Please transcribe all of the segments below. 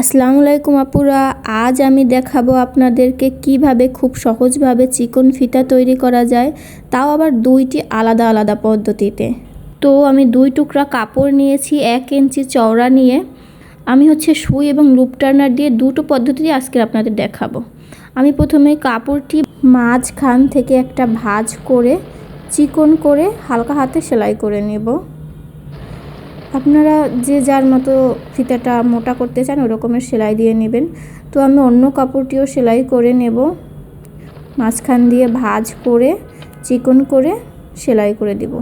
আসসালামু আলাইকুম আপুরা, আজ আমি দেখাবো আপনাদেরকে কীভাবে খুব সহজভাবে চিকন ফিতা তৈরি করা যায়, তাও আবার দুইটি আলাদা আলাদা পদ্ধতিতে। তো আমি দুই টুকরা কাপড় নিয়েছি, এক ইঞ্চি চওড়া নিয়ে। আমি হচ্ছে সুই এবং লুপ টার্নার দিয়ে দুটো পদ্ধতি আজকে আপনাদের দেখাবো। আমি প্রথমে কাপড়টি মাঝখান থেকে একটা ভাঁজ করে, চিকন করে হালকা হাতে সেলাই করে নেব। আপনারা যে যার মতো ফিতাটা মোটা করতে চান ওরকমের সেলাই দিয়ে নেবেন। তো আমি অন্য কাপড়টিও সেলাই করে নেব। মাঝখান দিয়ে ভাজ করে, চিকন করে সেলাই করে দিব।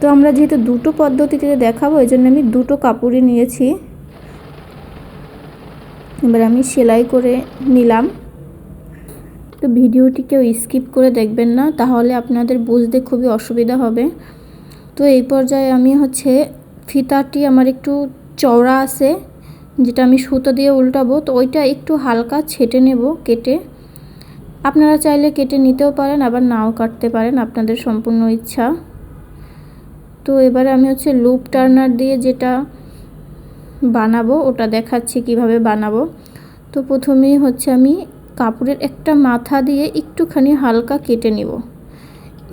তো আমরা যেহেতু দুটো পদ্ধতিতে দেখাবো এই জন্য আমি দুটো কাপড়ই নিয়েছি। এবার আমি সেলাই করে নিলাম। তো ভিডিওটি কেউ স্কিপ করে দেখবেন না, তাহলে আপনাদের বুঝতে খুবই অসুবিধা হবে। তো এই পর্যায়ে আমি হচ্ছে ফিতাটি আমার একটু চওড়া আছে, যেটা আমি সুতো দিয়ে উল্টাবো। তো ওইটা একটু হালকা ছেটে নেব কেটে। আপনারা চাইলে কেটে নিতেও পারেন, আবার নাও কাটতে পারেন, আপনাদের সম্পূর্ণ ইচ্ছা। তো এবারে আমি হচ্ছে লুপ টার্নার দিয়ে যেটা বানাবো, ওটা দেখাচ্ছি কীভাবে বানাবো। তো প্রথমেই হচ্ছে আমি কাপড়ের একটা মাথা দিয়ে একটুখানি হালকা কেটে নিব।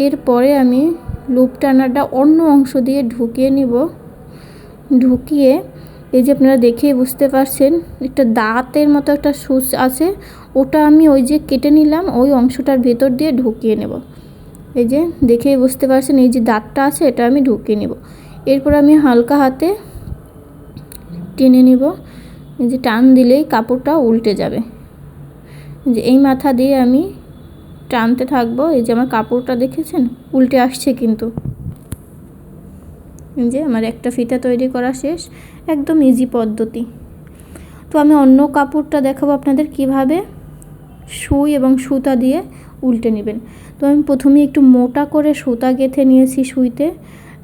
এরপরে আমি লুপ টানাটা অন্য অংশ দিয়ে ঢুকিয়ে নিব। ঢুকিয়ে এই যে আপনারা দেখেই বুঝতে পারছেন, একটা দাঁতের মতো একটা সুচ আছে। ওটা আমি ওই যে কেটে নিলাম, ওই অংশটার ভেতর দিয়ে ঢুকিয়ে নেব। এই যে দেখেই বুঝতে পারছেন, এই যে দাঁতটা আছে, এটা আমি ঢুকিয়ে নেব। এরপর আমি হালকা হাতে টেনে নিব। এই যে টান দিলেই কাপড়টা উল্টে যাবে। যে এই মাথা দিয়ে আমি টানতে থাকব। এই যে আমার কাপড়টা দেখেছেন? উল্টে আসছে কিন্তু। যে আমার একটা ফিতা তৈরি করা শেষ। একদম ইজি পদ্ধতি। তো আমি অন্য কাপড়টা দেখাবো আপনাদের কীভাবে সুই এবং সুতা দিয়ে উল্টে নেবেন। তো আমি প্রথমে একটু মোটা করে সুতা গেঁথে নিয়েছি সুইতে।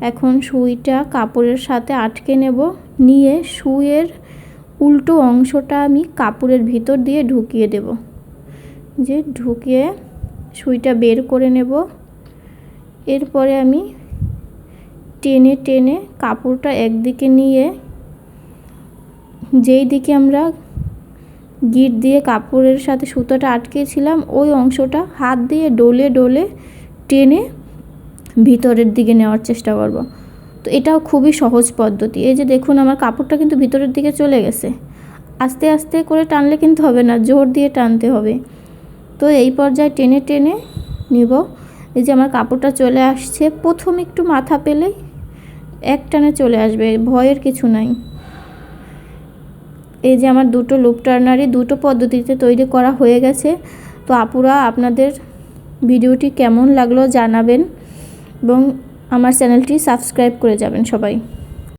এখন সুইটা কাপড়ের সাথে আটকে নেব। নিয়ে সুইয়ের উল্টো অংশটা আমি কাপড়ের ভিতর দিয়ে ঢুকিয়ে দেব। যে ঢুকিয়ে সুইটা বের করে নেব। এরপরে আমি টেনে টেনে কাপড়টা একদিকে নিয়ে, যেই দিকে আমরা গিট দিয়ে কাপড়ের সাথে সুতোটা আটকেছিলাম, ওই অংশটা হাত দিয়ে ডলে ডলে টেনে ভিতরের দিকে নেওয়ার চেষ্টা করব। তো এটাও খুবই সহজ পদ্ধতি। এই যে দেখুন, আমার কাপড়টা কিন্তু ভিতরের দিকে চলে গেছে। আস্তে আস্তে করে টানলে কিন্তু হবে না, জোর দিয়ে টানতে হবে। তো এই পর্যায়ে টেনে টেনে নিব। এই যে আমার কাপড়টা চলে আসছে, প্রথম একটু মাথা পেলেই এক টানে চলে আসবে, ভয়ের কিছু নাই। এই যে আমার দুটো লুপ টার্নারই দুটো পদ্ধতিতে তৈরি করা হয়ে গেছে। তো আপুরা, আপনাদের ভিডিওটি কেমন লাগল জানাবেন এবং আমার চ্যানেলটি সাবস্ক্রাইব করে যাবেন সবাই।